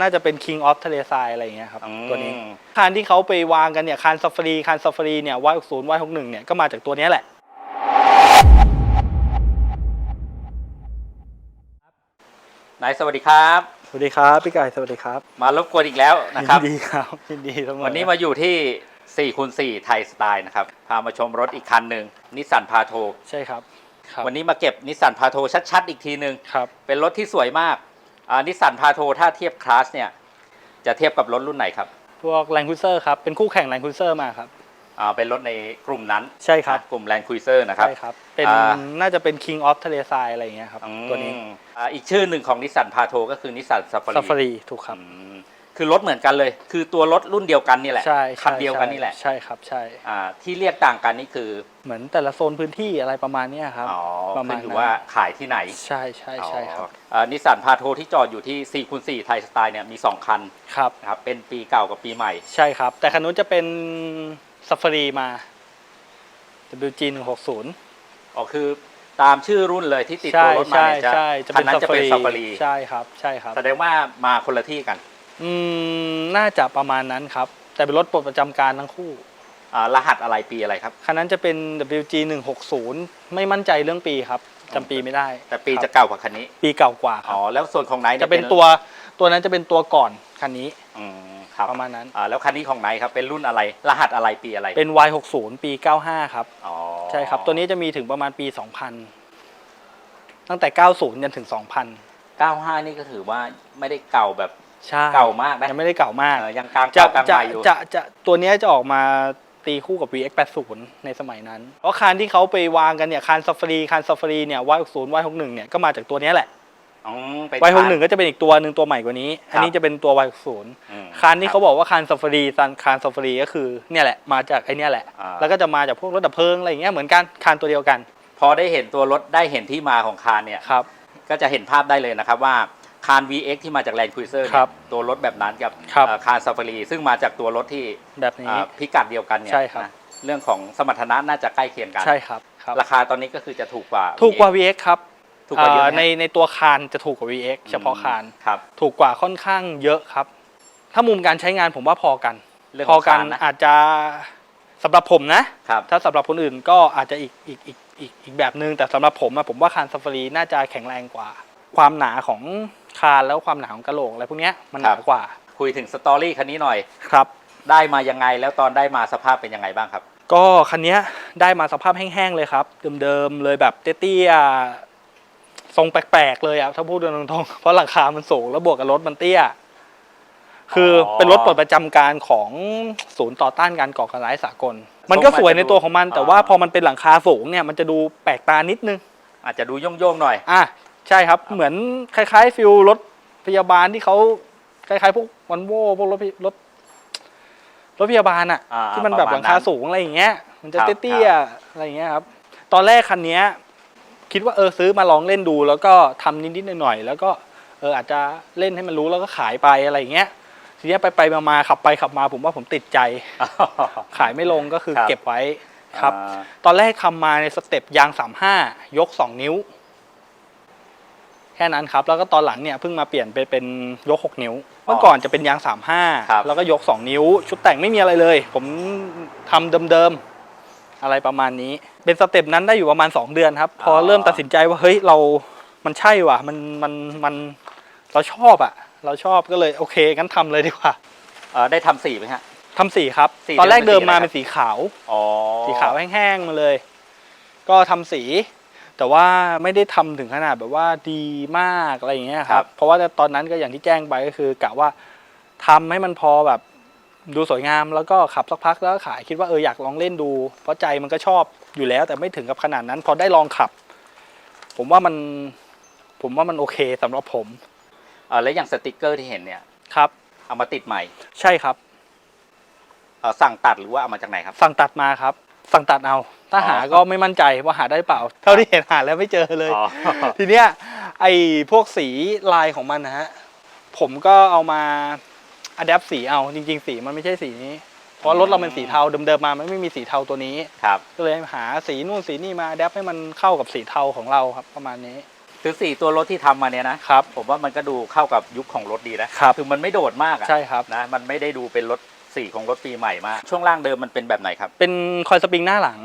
น่าจะเป็น King of ทะเลทรายอะไรอย่างเงี้ยครับอืม ตัวนี้ คานที่เขาไปวางกันเนี่ยคานซ a ฟ a รีคานซ a ฟ a รีเนี่ย Y60 Y61 เนี่ยก็มาจากตัวเนี้ยแหละ นายสวัสดีครับ สวัสดีครับพี่ไก่สวัสดีครับมารบกวนอีกแล้วนะครับ ยินดีครับยินดีเสมอวันนี้มาอยู่ที่4คูณ4ไทยสไตล์นะครับ พามาชมรถอีกคันหนึ่งนิสสันพาโท ใช่ครับครับวันนี้มาเก็บนิสสันพาโทชัด ๆ อีกทีหนึ่งครับ เป็นรถที่สวยมาก นิสสันพาโทถ้าเทียบคลาสเนี่ยจะเทียบกับรถรุ่นไหนครับ พวกแรงคูเซอร์ครับ เป็นคู่แข่งแรงคูเซอร์มาครับ อ่าเป็นรถในกลุ่มนั้นใช่ครับ นะกลุ่มแลนด์คุยเซอร์นะครับ ใช่ครับ เป็นอ่า น่าจะเป็น King of ทะเลทรายอะไรอย่างเงี้ยครับ อืมตัวนี้อ่าอีกชื่อหนึ่งของนิสสันพาโทก็คือนิสสันซาฟาซ a ฟ a รีรีถูกครับ คือรถเหมือนกันเลย คือตัวรถรุ่นเดียวกันนี่แหละใช่คัใช่นเดียวกันนี่แหละใช่ครับใช่อ่าที่เรียกต่างกันนี่คือเหมือนแต่ละโซนพื้นที่อะไรประมาณเนี้ยครับอ๋อประมาณขึ้นอยู่นั้นว่าขายที่ไหนใช่ใช่ใช่ครับนิสสันพาโทที่จอดอยู่ที่4คูณ4ไทยสไตล์เนี่ยมี 2 คันครับ นะครับเป็นปีเก่ากับปีใหม่ ใช่ครับ แต่คันนู้นจะเป็นซ a ฟ a รีมา WG 160อ๋อคือตามชื่อรุ่นเลยที่ติดใช่ตัวรถมาใช่เนี่ยจะใช่จะคัเป็นนนั้นจะเป็นซาฟารีใช่ครับใช่ครับ แสดงว่ามาคนละที่กัน อืมน่าจะประมาณนั้นครับ แต่เป็นรถปลดประจำการทั้งคู่อ่ารหัสอะไรปีอะไรครับ คันนั้นจะเป็น WG 160ไม่มั่นใจเรื่องปีครับจำปีไม่ได้แต่ปีครับจะเก่ากว่าคันนี้ปีเก่ากว่าครัอ๋บอแล้วส่วนของไนท์จะเป็นตัวตัวนั้นจะเป็นตัวก่อนคันนี้ อืมครับประมาณนั้น อ่าแล้วคันนี้ของไนท์ครับเป็นรุ่นอะไร รหัสอะไรปีอะไรเป็น Y60 ปี 95 ครับ อ๋อใช่ครับ ตัวนี้จะมีถึงประมาณปี 2000 ตั้งแต่ 90จนถึง 2000 95นี่ก็ถือว่าไม่ได้เก่าแบบ ใช่เก่ามากนะยังไม่ได้เก่ามาก เออยังกลางจะเก่ากลางจะใหม่อยู่ จะจะตัวเนี้ยจะออกมาตีคู่กับ VX80 ในสมัยนั้น เพราะคานที่เขาไปวางกันเนี่ยคานซ a ฟ a รีคานซ a ฟ a รีเนี่ย Y60 Y61 เนี่ยก็มาจากตัวเนี้ยแหละอืมเป็น Y61 ก็จะเป็นอีกตัวหนึ่งตัวใหม่กว่านี้ อันนี้จะเป็นตัว Y60 อืม คานที่เขาบอกว่าคานซ a ฟ a รีซันคานซ a ฟ a รีก็คือเนี่ยแหละมาจากไอเนี่ยแหละ อ่า แล้วก็จะมาจากพวกรถดับเพลิงอะไรอย่างเงี้ยเหมือนกันคานตัวเดียวกันพอได้เห็นตัวรถได้เห็นที่มาของคานเนี่ย ครับ ก็จะเห็นภาพได้เลยนะครับว่า คาน VX ที่มาจาก Land Cruiser ครัเนี่บยตัวรถแบบนั้นกับครับเอ่อคาน Safari ซึ่งมาจากตัวรถที่แบบนี้อ่าพิกัดเดียวกันเนี่ยใช่ครับ นะเรื่องของสมรรถนะน่าจะใกล้เคียงกัน ใช่ครับครับ ราคาตอนนี้ก็คือจะถูกกว่า ถูกกว่า VX VX ครับถูกกว่าเยอะเอ่อไหมในในตัวคานจะถูกกว่า VX เฉพาะคาน ครับ ถูกกว่าค่อนข้างเยอะครับ ถ้ามุมการใช้งานผมว่าพอกัน เรื่องพขอองกัคานนนะ อาจจะสำหรับผมนะ ครับ ถ้าสำหรับคนอื่นก็อาจจะอีกอีกอีกอีกอีกแบบนึง แต่สำหรับผมอะผมว่าคานซ a ฟ a รีน่าจะแข็งแรงกว่า ความหนาของ คานแล้วความหนาของกระโหลกอะไรพวกเนี้ยมันหนากว่าคุยถึงสตอรี่คันนี้หน่อยครับ ได้มายังไงแล้วตอนได้มาสภาพเป็นยังไงบ้างครับ ก็คันเนี้ยได้มาสภาพแห้งๆเลยครับ เดิมๆเลยแบบเตี้ยๆทรงแปลกๆเลยอะถ้าพูดตรงๆเพราะหลังคามันสูงแล้วบวกกับรถมันเตี้ยคือออเป็นรถปลดประจำการของศูนย์ต่อต้านการก่อการร้ายสากล มันก็สวยในตัวของมัน แต่ว่าพอมันเป็นหลังคาสูงเนี่ยมันจะดูแปลกตานิดนึง อาจจะดูโย่งๆหน่อยอะ ใช่ครับเหมือนคล้ายๆฟิลรถพยาบาลที่เขาคล้ายๆพวกวันโวพวกรถพยรถรถพยาบาลอะอ่าที่มันแบบประหมาณลังคานั้นสูงอะไรอย่างเงี้ย มันจะครับ เตี้ยๆอะไรอย่างเงี้ยครับ ตอนแรกคันเนี้ยคิดว่าเออซื้อมาลองเล่นดู แล้วก็ทำนิดๆหน่อยๆแล้วก็เอออาจจะเล่นให้มันรู้แล้วก็ขายไปอะไรอย่างเงี้ยทีเนี้ยไปไปๆมาๆขับไปขับมาผมว่าผมติดใจขายไม่ลงก็คือครับ เก็บไว้ครับ อ่าตอนแรกทำมาในสเต็ปยาง 35 ยก 2 นิ้ว แค่นั้นครับ แล้วก็ตอนหลังเนี่ยเพิ่งมาเปลี่ยนไปเป็นยก 6 นิ้ว เมื่อก่อนจะเป็นยางครับ35 แล้วก็ยก 2 นิ้ว ชุดแต่งไม่มีอะไรเลย ผมทำเดิมๆอะไรประมาณนี้ เป็นสเต็ปนั้นได้อยู่ประมาณ 2 เดือนครับ พอเริ่มตัดสินใจว่าเฮ้ยเรา มันใช่ว่ะ มันมันมันเราชอบอะเราชอบก็เลยโอเคงั้นทำเลยดีกว่าเอ่อได้ทำสีไหมฮะทำสีครับสีตอนแรกเดิเดิมมเป็นสีอะไรมาเป็นสีขาวอ๋อสีขาวแห้งๆมาเลย ก็ทำสี แต่ว่าไม่ได้ทำถึงขนาดแบบว่าดีมากอะไรอย่างเงี้ยครับเพราะว่าตอนนั้นก็อย่างที่แจ้งไปก็คือกะว่าทำให้มันพอแบบดูสวยงามแล้วก็ขับสักพักแล้วก็ขายคิดว่าเอออยากลองเล่นดู เพราะใจมันก็ชอบอยู่แล้ว แต่ไม่ถึงกับขนาดนั้น พอได้ลองขับ ผมว่ามันผมว่ามันโอเคสำหรับผมเอ่อแล้วอย่างสติกเกอร์ที่เห็นเนี่ยครับ เอามาติดใหม่ใช่ครับ เอ่อสั่งตัดหรือว่าเอามาจากไหนครับ สั่งตัดมาครับ สั่งตัดเอา ถ้าอ๋อหาก็ไม่มั่นใจว่าหาได้เปล่า เท่าที่เห็นหาแล้วไม่เจอเลย อ๋อ ทีเนี้ยไอ้พวกสีลายของมันนะฮะผมก็เอามาอัดแอปสีเอาจริง ๆ สีมันไม่ใช่สีนี้ เพราะรถเราเป็นสีเทาเดิมๆมามันไม่มีสีเทาตัวนี้ ครับ ก็เลยหาสีนู่นสีนี่มาอัดแอปให้มันเข้ากับสีเทาของเราครับประมาณนี้คือสี่ตัวรถที่ทำมาเนี่ยนะครับ ผมว่ามันก็ดูเข้ากับยุคของรถดีนะครับ คือมันไม่โดดมากอะใช่ครับ นะ มันไม่ได้ดูเป็นรถสีของรถปีใหม่มาก ช่วงล่างเดิมมันเป็นแบบไหนครับ เป็นคอยสปริงหน้าหลัง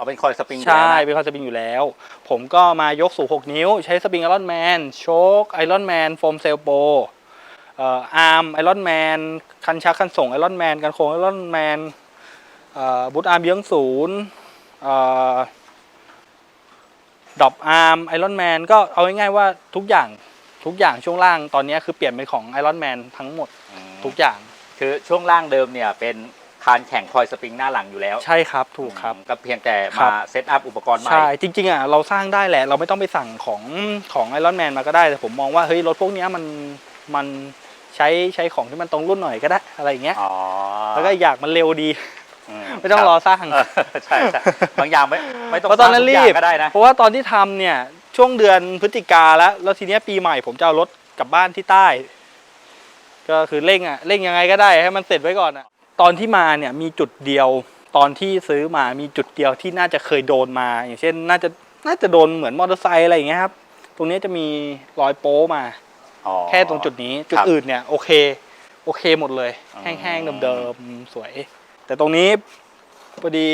เอาเป็นคอยสปริงใช่อยู่แล้วนะเป็นคอยสปริงอยู่แล้ว ผมก็มายกสู่6นิ้ว ใช้สปริงไอรอนแมนโชคไอรอนแมนโฟมเซลโปเอ่ออาร์มไอรอนแมนคันชักคันส่งไอรอนแมนกันโค้งไอรอนแมนบูทอาร์มเยื้องศูนย์ดอบอาร์มไอรอนแมนก็เอาง่ายๆว่าทุกอย่างทุกอย่างช่วงล่างตอนนี้คือเปลี่ยนเป็นของไอรอนแมนทั้งหมดอืมทุกอย่าง คือช่วงล่างเดิมเนี่ยเป็น คานแข่งคอยสปริงหน้าหลังอยู่แล้วใช่ครับถูกครับอืมก็เพียงแต่ครัมาบ เซตอัพอุปกรณ์ใหม่ ใช่ จริงๆอะเราสร้างได้แหละ เราไม่ต้องไปสั่งของของไอรอนแมนมาก็ได้ แต่ผมมองว่าเฮ้ยรถพวกเนี้ยมันมันใช้ใช้ของที่มันตรงรุ่นหน่อยก็ได้อะไรอย่างเงี้ยอ๋อแล้วก็อีกอย่างมันเร็วดีมไม่ต้องคบรอสร้าง เออใช่ใช่บางอย่างไม่ไม่ต้องเพราะตอนนั้นสางทุกรีย่าบงก็ได้นะ เพราะว่าตอนที่ทำเนี่ยช่วงเดือนพฤศจิกาแล้วแล้วทีเนี้ยปีใหม่ผมจะเอารถกลับบ้านที่ใต้ ก็คือเร่งอะเร่งยังไงก็ได้ให้มันเสร็จไว้ก่อนอะ ตอนที่มาเนี่ยมีจุดเดียวตอนที่ซื้อมามีจุดเดียวที่น่าจะเคยโดนมา อย่างเช่น น่าจะน่าจะโดนเหมือนมอเตอร์ไซค์อะไรอย่างเงี้ยครับ ตรงเนี้ยจะมีรอยโป๊มาอ๋อแค่ตรงจุดนี้จุดครับอื่นเนี่ยโอเคโอเคหมดเลยอืมแห้งๆเดิมๆสวย แต่ตรงนี้พอดี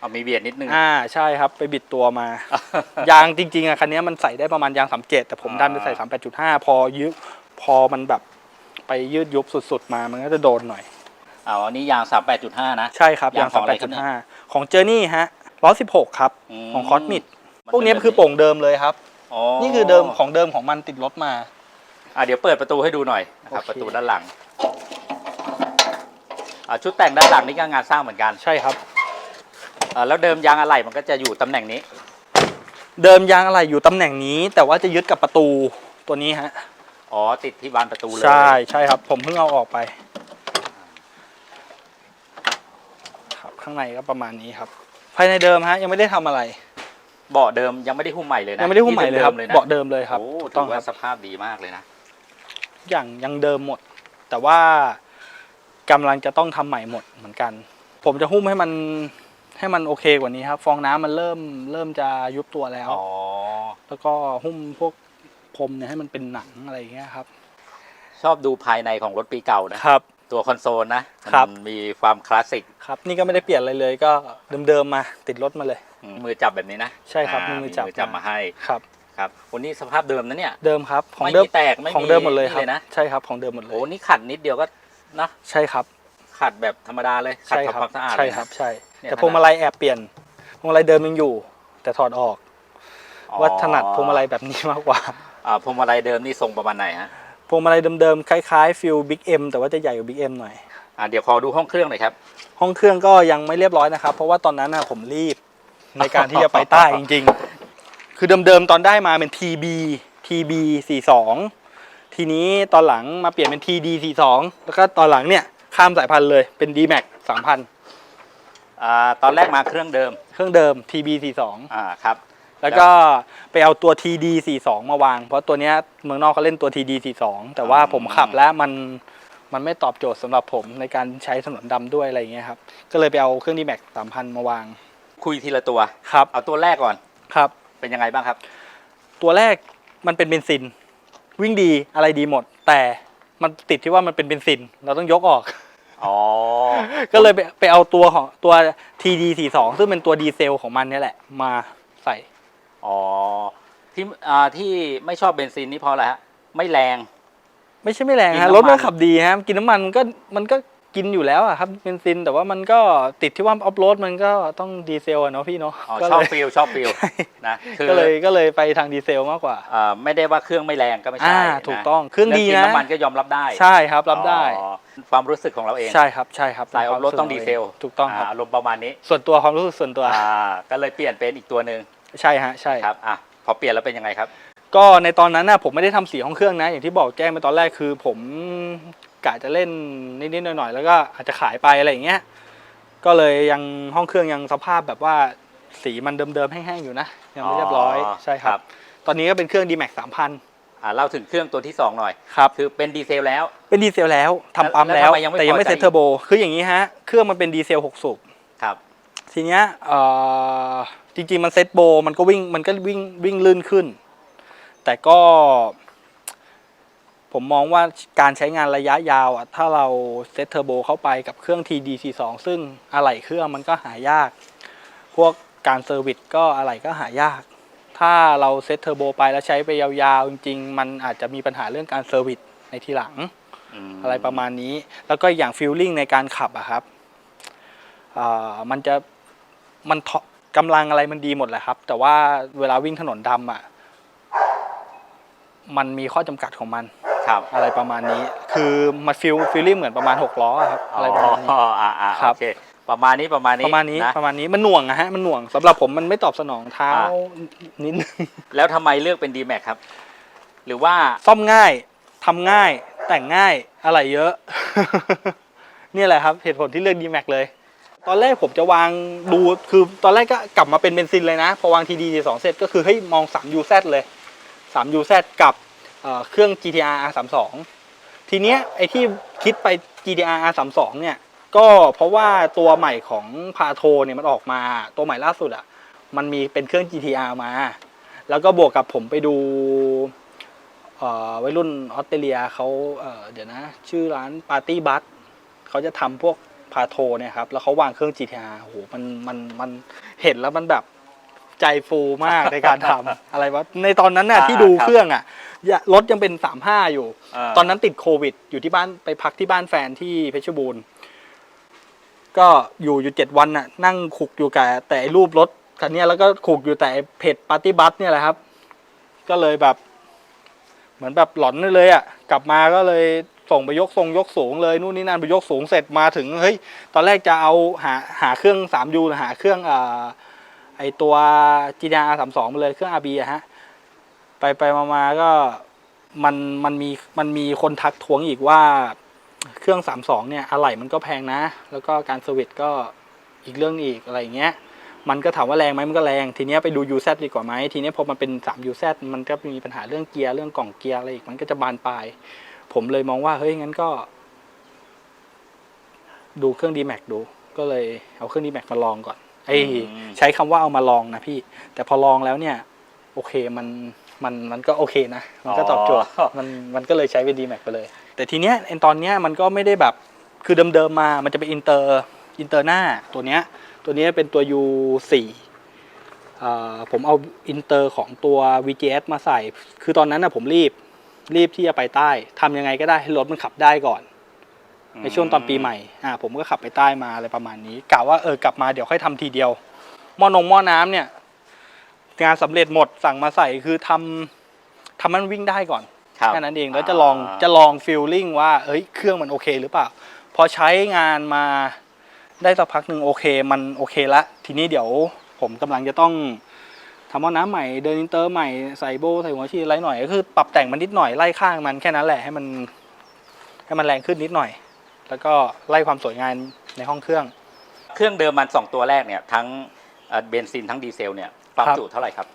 เอามีเบียดนิดนึงอ่าใช่ครับ ไปบิดตัวมา ยางจริงๆอะคันนี้มันใส่ได้ประมาณยาง37แต่ผมดันไปใส่38.5พอยืดพอมันแบบไปยืดยุบสุด ๆ มามันก็จะโดนหน่อย เอาอันนี้ยาง 38.5 นะ ใช่ครับยายางงของอะไรครับเนี่ย 38.5 ของเจอร์นี่ฮะ116 ครับมของคอสมิดมัพวกนี้คือโป่งเดิมเลยครับอ๋อนี่คือเดิมของเดิมของมันติดรถมา อะเดี๋ยวเปิดประตูให้ดูหน่อยนะครับโอเค ประตูด้านหลังอะชุดแต่งด้านหลังนี่ก็งานสร้างเหมือนกันใช่ครับ อะแล้วเดิมยางอะไหล่มันก็จะอยู่ตำแหน่งนี้ เดิมยางอะไรอยู่ตำแหน่งนี้ แต่ว่าจะยึดกับประตูตัวนี้ฮะ อ๋อติดที่บานประตูเลยใช่ใช่ครับ ผมเพิ่งเอาออกไป ครับ ข้างในก็ประมาณนี้ครับ ภายในเดิมฮะยังไม่ได้ทำอะไร เบาะเดิมยังไม่ได้หุ้มใหม่เลยนะยังไม่ได้หุ้มใหม่เลยครับนี่ดิๆนะเบาะเดิมเลยครับโอ้ถูกถืต้องอคว่ารับสภาพดีมากเลยนะ อย่างยังเดิมหมด แต่ว่ากำลังจะต้องทำใหม่หมดเหมือนกัน ผมจะหุ้มให้มันให้มันโอเคกว่านี้ครับ ฟองน้ำมันเริ่มเริ่มจะยุบตัวแล้ว อ๋อ แล้วก็หุ้มพวกพรมเนี่ยให้มันเป็นหนังอะไรอย่างเงี้ยครับ ชอบดูภายในของรถปีเก่านะ ครับ ตัวคอนโซลนะครับ มันมีความคลาสสิกครับ นี่ก็ไม่ได้เปลี่ยนอะไรเลยก็เดิมๆมาติดรถมาเลย อืมมือจับแบบนี้นะใช่ครับามือจับ มือจับมาให้ครับ ครับวันนี้สภาพเดิมนะเนี่ย เดิมครับของไม่เดิมมีแตกไม่ของเดิมหมดเลยนี่ครับนะ ใช่ครับของเดิมหมดเลโอ้ยนี่ขัดนิดเดียวก็นะใช่ครับขัดแบบธรรมดาเลยขัดใช่ทำครับความสะอาดใช่เลยนะ ครับใช่ เนี่ยแต่พวงมาลัยแอบเปลี่ยนพวงมาลัยเดิมยังอยู่ แต่ถอดออกอ๋อว่าถนัดพวงมาลัยแบบนี้มากกว่า อ่าพวงมาลัยเดิมนี่ทรงประมาณไหนฮะ พวงมาลัยเดิมๆคล้ายๆฟิลบิ๊กเอ็มแต่ว่าจะใหญ่กว่าบิ๊กเอ็มหน่อย อ่าเดี๋ยวขอดูห้องเครื่องหน่อยครับ ห้องเครื่องก็ยังไม่เรียบร้อยนะครับ เพราะว่าตอนนั้นน่ะผมรีบในการที่จะไปใต้จริงๆ คือเดิมๆตอนได้มาเป็น TB TB 42ทีนี้ตอนหลังมาเปลี่ยนเป็น TD 42แล้วก็ตอนหลังเนี่ยข้ามสายพันธุ์เลยเป็น DMAX 3000อ่าตอนแรกมาเครื่องเดิม เครื่องเดิม TB 42อ่าครับ แล้วก็ไปเอาตัว TD 42 มาวาง เพราะตัวเนี้ยเมืองนอกเขาเล่นตัว TD 42 แต่ว่าผมขับแล้วมันมันไม่ตอบโจทย์สำหรับผมในการใช้ถนนดำด้วยอะไรอย่างเงี้ยครับ ก็เลยไปเอาเครื่อง DMAX 3000มาวาง คุยทีละตัว ครับ เอาตัวแรกก่อน ครับ เป็นยังไงบ้างครับ ตัวแรกมันเป็นเบนซิน วิ่งดีอะไรดีหมด แต่มันติดที่ว่ามันเป็นเบนซิน เราต้องยกออก อ๋อ ก็เลยไปไปเอาตัวของตัว TD 42 ซึ่งเป็นตัวดีเซลของมันเนี่ยแหละ มาใส่ อ๋อที่อ่าที่ไม่ชอบเบนซินนี่เพราะอะไรฮะไม่แรง ไม่ใช่ไม่แรงกินฮะน้ำมัน รถมันขับดีฮะกินน้ำมันก็มันก็กินอยู่แล้วอะครับเบนซินแต่ว่ามันก็ติดที่ว่าออฟโรดมันก็ต้องดีเซลอะเนาะพี่เนาะอ๋อก็ชอบเลยฟิลชอบฟิลนะคือก็เลยก็เลยไปทางดีเซลมากกว่า อ่าไม่ได้ว่าเครื่องไม่แรงก็ไม่ใช่อ่านะถูกต้องเครื่องดีกินนะน้ำมันก็ยอมรับได้ใช่ครับรับได้ อ๋อความรู้สึกของเราเองใช่ครับใช่ครับสายออฟโรดต้องดีเซลถูกต้องครับอารมณ์ประมาณนี้ส่วนตัวความรู้สึกส่วนตัว อ่าก็เลยเปลี่ยนเป็นอีกตัวหนึ่ง ใช่ฮะใช่ครับอะพอเปลี่ยนแล้วเป็นยังไงครับ ก็ในตอนนั้นน่ะผมไม่ได้ทำสีห้องเครื่องนะ อย่างที่บอกแจ้งไปตอนแรกคือ ผมกะจะเล่นนิดๆหน่อยๆแล้วก็อาจจะขายไปอะไรอย่างเงี้ยก็เลยยังห้องเครื่องยังสภาพแบบว่าสีมันเดิมๆแห้งๆอยู่นะยังไม่เรียบร้อยอ๋อใช่ครับ ตอนนี้ก็เป็นเครื่อง D-Max 3000อ่าเล่าถึงเครื่องตัวที่สองหน่อย ครับคือเป็นดีเซลแล้ว เป็นดีเซลแล้วทำปั๊มแล้แล้ววทำไมยังไม่แต่ยังไม่พอใจ เซ็ตเทอร์โบ คืออย่างนี้ฮะ เครื่องมันเป็นดีเซล 6 สูบ ครับ ทีเนี้ยเอ่อ จริงๆมันเซ็ตโบมันก็วิ่งมันก็วิ่งวิ่งลื่นขึ้น แต่ก็ ผมมองว่าการใช้งานระยะยาวอะถ้าเราเซตเทอร์โบเข้าไปกับเครื่อง TD42 ซึ่งอะไหล่เครื่องมันก็หายาก พวกการเซอร์วิสก็อะไหล่ก็หายาก ถ้าเราเซตเทอร์โบไปแล้วใช้ไปยาวๆ จริงๆ มันอาจจะมีปัญหาเรื่องการเซอร์วิสในทีหลังมอะไรประมาณนี้ แล้วก็อย่างฟิลลิ่งในการขับอะครับอ่ามันจะมันท กำลังอะไรมันดีหมดแหละครับ แต่ว่าเวลาวิ่งถนนดำอะมันมีข้อจำกัดของมัน ครับอะไรประมาณนี้ คือมันฟิลฟิลลิ่งเหมือนประมาณ6ล้ออะครับอะไรประมาณนี้ อ๋ออ่าอ่าครับ โอเคประมาณนี้ประมาณนี้ประมาณนี้นะประมาณนี้มันหน่วงอะฮะมันหน่วงสำหรับผมมันไม่ตอบสนองเท้าอ่านิดนึง แล้วทำไมเลือกเป็น d m a x ครับ หรือว่า ซ่อมง่าย ทำง่าย แต่งง่าย อะไรเยอะ เนี่ยแหละครับ เหตุผลที่เลือก D-Max เลย ตอนแรกผมจะวางดูคือตอนแรกก็กลับมาเป็นเบนซินเลยนะ พอวาง TD สองเสร็จก็คือให้มอง 3UZ เลย 3UZ กับเเครื่อง GTR R32 ทีเนี้ยไอที่คิดไป GTR R32 เนี่ยก็เพราะว่าตัวใหม่ของพาโทเนี่ยมันออกมาตัวใหม่ล่าสุดอะมันมีเป็นเครื่อง GTR มา แล้วก็บวกกับผมไปดูวัยรุ่นออสเตรเลียเขาเเดี๋ยวนะ ชื่อร้านปาร์ตี้บัสเขาจะทำพวก พาโทเนี่ยครับ แล้วเขาวางเครื่อง GTR โอ้โหมันมันมันเห็นแล้วมันแบบใจฟูมากในการทำ อะไรวะในตอนนั้นน่ะอ่าที่ดูครับเครื่องอะอย่ารถยังเป็น 35 อยู่เออตอนนั้นติดโควิด อยู่ที่บ้านไปพักที่บ้านแฟนที่เพชรบูรณ์ ก็อยู่อยู่เจ็ดวันน่ะ นั่งขุกอยู่กับแต่ไอ้รูปรถคันเนี้ยแล้วก็ขุกอยู่แต่ไอ้เพจปาร์ตี้บัสเนี่ยแหละครับ ก็เลยแบบ เหมือนแบบหลอนเลยอะ กลับมาก็เลย ส่งไปยกทรงยกสูงเลยนู่นนี่นั่นไปยกสูงเสร็จมาถึงเฮ้ยตอนแรกจะเอาหาหาเครื่อง 3U หาเครื่องอ่าไอตัว GTR 32มาเลยเครื่อง RB อะฮะไปไปมามาก็มันมันมีมันมีคนทักท้วงอีกว่าเครื่อง 32 เนี่ยอะไหล่มันก็แพงนะ แล้วก็การเซอร์วิสก็อีกเรื่องอีกอะไรอย่างเงี้ยมันก็ถามว่าแรงไหมมันก็แรง ทีเนี้ยไปดู UZ ดีกว่าไหมทีเนี้ยพอมันเป็น3 UZ มันก็มีปัญหาเรื่องเกียร์เรื่องกล่องเกียร์อะไรอีกมันก็จะบานปลาย ผมเลยมองว่าเฮ้ยงั้นก็ ดูเครื่อง D-Max ดู ก็เลยเอาเครื่อง D-Max มาลองก่อนไอ้ยอืมใช้คำว่าเอามาลองนะพี่ แต่พอลองแล้วเนี่ย โอเคมันมันมันก็โอเคนะ มันก็ตอบโจทย์อ๋อมันมันก็เลยใช้เป็น D-Max ไปเลย แต่ทีเนี้ยไอ้ตอนเนี้ยมันก็ไม่ได้แบบคือเดิมๆมา มันจะเป็นอินเตอร์อินเตอร์หน้าตัวเนี้ยตัวเนี้ยเป็นตัว U4 เอ่อผมเอาอินเตอร์ของตัว VGS มาใส่ คือตอนนั้นนะผมรีบ รีบที่จะไปใต้ทำยังไงก็ได้ให้รถมันขับได้ก่อน ในช่วงตอนปีใหม่อ่าผมก็ขับไปใต้มาอะไรประมาณนี้กะว่าเออกลับมาเดี๋ยวค่อยทำทีเดียวหม้อนงหม้อน้ำเนี่ย งานสำเร็จหมดสั่งมาใส่คือทำทำมันวิ่งได้ก่อนครับแค่นั้นเองแล้วจะลองาจะลองฟีลลิ่งว่าเอ้ยเครื่องมันโอเคหรือเปล่า พอใช้งานมาได้สักพักหนึ่งโอเค มันโอเคละ ทีนี้เดี๋ยวผมกำลังจะต้อง ทำหม้อน้ำใหม่เดินอินเตอร์ใหม่ใส่โบว์ใส่หัวฉีดอะไรหน่อย ก็คือปรับแต่งมันนิดหน่อยไล่ข้างมันแค่นั้นแหละให้มันให้มันแรงขึ้นนิดหน่อย แล้วก็ไล่ความสวยงามในห้องเครื่อง เครื่องเดิมมันสองตัวแรกเนี่ยทั้งเอ่อเบนซินทั้งดีเซลเนี่ยความครับจุเท่าไหร่ครับ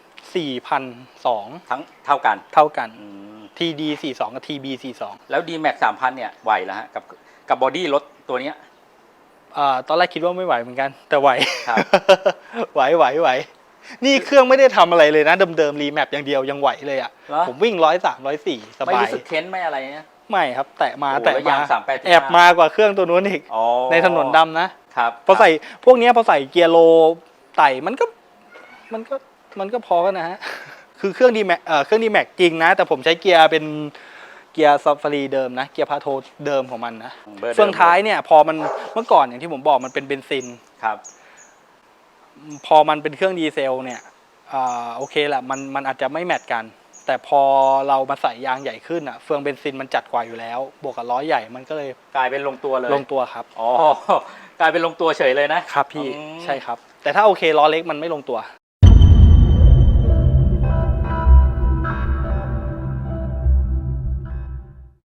4,002ทั้งเท่ากันเท่ากันอืม TD 42 กับ TB 42 แล้ว d m a x 3,000เนี่ยไหวแล้วฮะกับกับบอดี้รถตัวเนี้ยอ่าตอนแรกคิดว่าไม่ไหวเหมือนกัน แต่ไหวครับไหวไหวไหว นี่เครื่องไม่ได้ทำอะไรเลยนะเดิมๆรีแมปอย่างเดียวยังไหวเลยอะเหรอ ผมวิ่งร้อยสามร้อยสี่สไม่บายรู้สึกเค้นไม่อะไรเนี่ย ไม่ครับ แตะมาโอ้โหแตะแล้วมายาง38แอบมากว่าเครื่องตัวนู้นอีกอ๋อในถนนดำนะครับพอใส่พวกเนี้ยพอใส่เกียร์โลไต่มันก็มันก็มันก็พอกันนะฮะ คือเครื่องดีแม็กเอ่อเครื่องดีแม็กจริงนะ แต่ผมใช้เกียร์เป็นเกียร์ซัฟฟารีเดิมนะ เกียร์พาโทเดิมของมันนะบร์ดิมเฟืองท้ายเนี่ยพอมันเมื่อก่อนอย่างที่ผมบอกมันเป็นเบนซิน ครับ พอมันเป็นเครื่องดีเซลเนี่ยอ่าโอเคแหละมันมันอาจจะไม่แมทกัน แต่พอเรามาใส่ยางใหญ่ขึ้นอะเฟืองเบนซินมันจัดกว่าอยู่แล้ว บวกกับล้อใหญ่มันก็เลยกลายเป็นลงตัวเลยลงตัวครับอ๋อกลายเป็นลงตัวเฉยเลยนะครับพี่อืมใช่ครับ แต่ถ้าโอเคล้อเล็กมันไม่ลงตัว